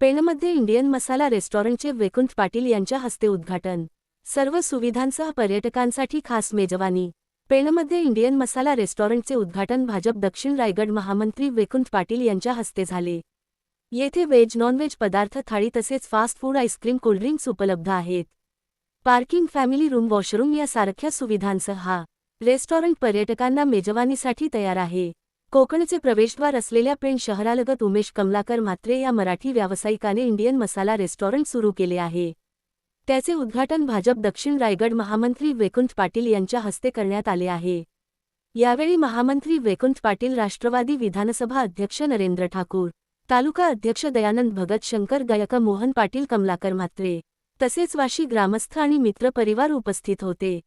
पेणमध्ये Indian masala रेस्टॉरंटचे वैकुंठ पाटील यांच्या हस्ते उद्घाटन. सर्व सुविधांसह पर्यटकांसाठी खास मेजवानी. पेणमध्ये इंडियन मसाला रेस्टॉरंटचे उद्घाटन भाजप दक्षिण रायगड महामंत्री वैकुंठ पाटील यांच्या हस्ते झाले. येथे व्हेज नॉनव्हेज पदार्थ थाळी तसेच फास्ट फूड आईस्क्रीम कोल्ड्रिंक्स उपलब्ध आहेत. पार्किंग फॅमिली रूम वॉशरूम यासारख्या सुविधांसह हा रेस्टॉरंट पर्यटकांना मेजवानीसाठी तयार आहे. कोकणचे प्रवेशद्वार असलेल्या पेण शहरालगत उमेश कमलाकर म्हात्रे या मराठी व्यावसायिकाने इंडियन मसाला रेस्टॉरंट सुरू केले आहे. त्याचे उद्घाटन भाजप दक्षिण रायगड महामंत्री वैकुंठ पाटील यांच्या हस्ते करण्यात आले आहे. यावेळी महामंत्री वैकुंठ पाटील राष्ट्रवादी विधानसभा अध्यक्ष नरेंद्र ठाकूर तालुका अध्यक्ष दयानंद भगत शंकर गायक मोहन पाटील कमलाकर म्हात्रे तसेच वाशी ग्रामस्थ आणि मित्रपरिवार उपस्थित होते.